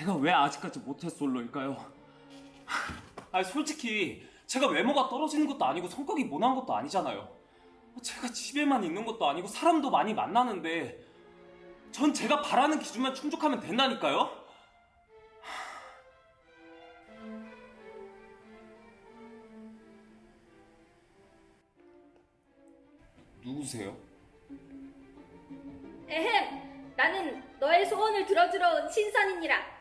제가 왜 아직까지 모태 솔로일까요? 아 솔직히 제가 외모가 떨어지는 것도 아니고 성격이 모난 것도 아니잖아요. 제가 집에만 있는 것도 아니고 사람도 많이 만나는데 전 제가 바라는 기준만 충족하면 된다니까요? 누구세요? 에헴, 나는 너의 소원을 들어주러 온 신선이니라.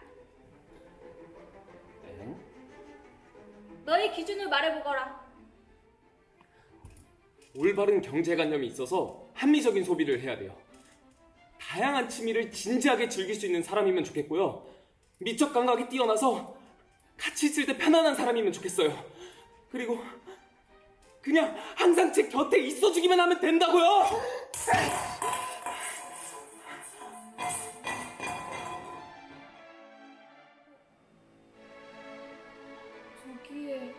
엥? 너의 기준을 말해보거라. 올바른 경제관념이 있어서 합리적인 소비를 해야 돼요. 다양한 취미를 진지하게 즐길 수 있는 사람이면 좋겠고요. 미적 감각이 뛰어나서 같이 있을 때 편안한 사람이면 좋겠어요. 그리고 그냥 항상 제 곁에 있어주기만 하면 된다고요. 저기에